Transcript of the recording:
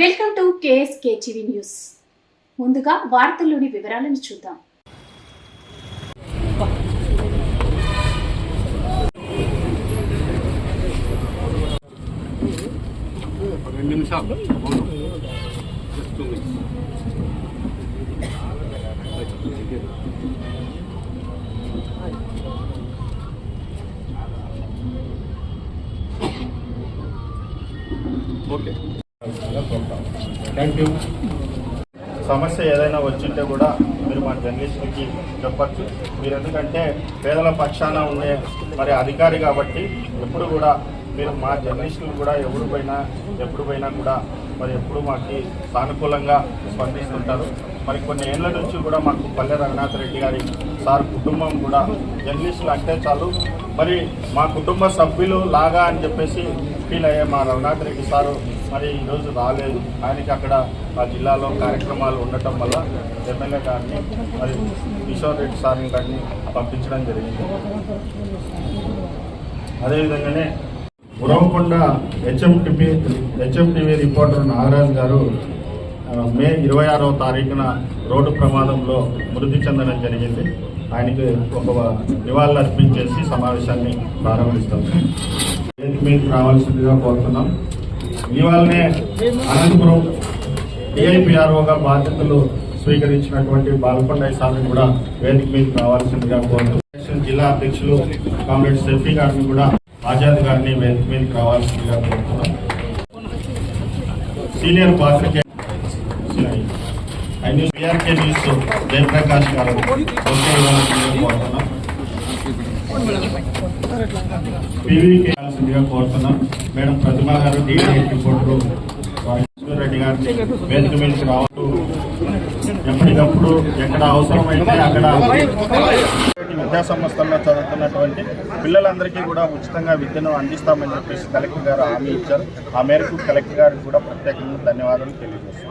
Welcome to KSK TV news. ముందుగా వార్తల్లోని వివరాలను చూద్దాం. రెండు నిమిషాలు. ఓకే. థ్యాంక్ యూ సమస్య ఏదైనా వచ్చింటే కూడా మీరు మా జర్నలిస్టులకి చెప్పచ్చు. మీరు ఎందుకంటే పేదల పక్షాన ఉండే మరి అధికారి కాబట్టి ఎప్పుడు కూడా మీరు మా జర్నలిస్టులు కూడా ఎప్పుడు పోయినా ఎప్పుడు పోయినా కూడా మరి ఎప్పుడు మాకు సానుకూలంగా స్పందిస్తుంటారు. మరి కొన్ని ఏళ్ళ నుంచి కూడా మాకు పల్లె రంగనాథ్ రెడ్డి గారి సార్ కుటుంబం కూడా జర్నలిస్టులు అంటే చాలు. మరి మా కుటుంబ సభ్యులు లాగా అని చెప్పేసి ఫీల్ అయ్యే మా రఘునాథ్ రెడ్డి సారు మరి ఈరోజు రాలేదు. ఆయనకి అక్కడ ఆ జిల్లాలో కార్యక్రమాలు ఉండటం వల్ల ఎమ్మెల్యే గారిని మరి కిషోర్ రెడ్డి సార్ని గారిని పంపించడం జరిగింది. అదేవిధంగానే గురవకొండ హెచ్ఎంటిపి హెచ్ఎంటివి రిపోర్టర్ నాగరాజు గారు మే ఇరవై ఆరవ తారీఖున రోడ్డు ప్రమాదంలో మృతి చెందడం జరిగింది. ఆయనకి ఒక నివాళులు అర్పించేసి సమావేశాన్ని ప్రారంభిస్తాం. మీకు మీదకి రావాల్సిందిగా కోరుతున్నాం. ఇవాళనే అనంతపురం డిఐపిఆర్ఓగా బాధ్యతలు స్వీకరించినటువంటి బాలకొండ సార్ని కూడా వేదిక మీదకి రావాల్సిందిగా కోరుతున్నాం జిల్లా అధ్యక్షులు కామ్రేడ్ సెఫీ గారిని కూడా ఆజాద్ గారిని వేదిక మీదకి రావాల్సిందిగా కోరుతున్నాం. సీనియర్ పాత్రికే న్యూస్ జయప్రకాష్ గారు కోరుతున్నాం పీవీకే కావాల్సిందిగా కోరుతున్నాం మేడం ప్రతిమ గారు డిఐ రిపోర్టరు రెడ్డి గారిని వేదిక మీదకి రావడం ఎప్పటికప్పుడు ఎక్కడ అవసరమైతే అక్కడ విద్యా సంస్థల్లో చదువుతున్నటువంటి పిల్లలందరికీ కూడా ఉచితంగా విద్యను అందిస్తామని చెప్పేసి కలెక్టర్ గారు హామీ ఇచ్చారు. ఆ మేరకు కలెక్టర్ గారికి కూడా ప్రత్యేకంగా ధన్యవాదాలు తెలియజేస్తాం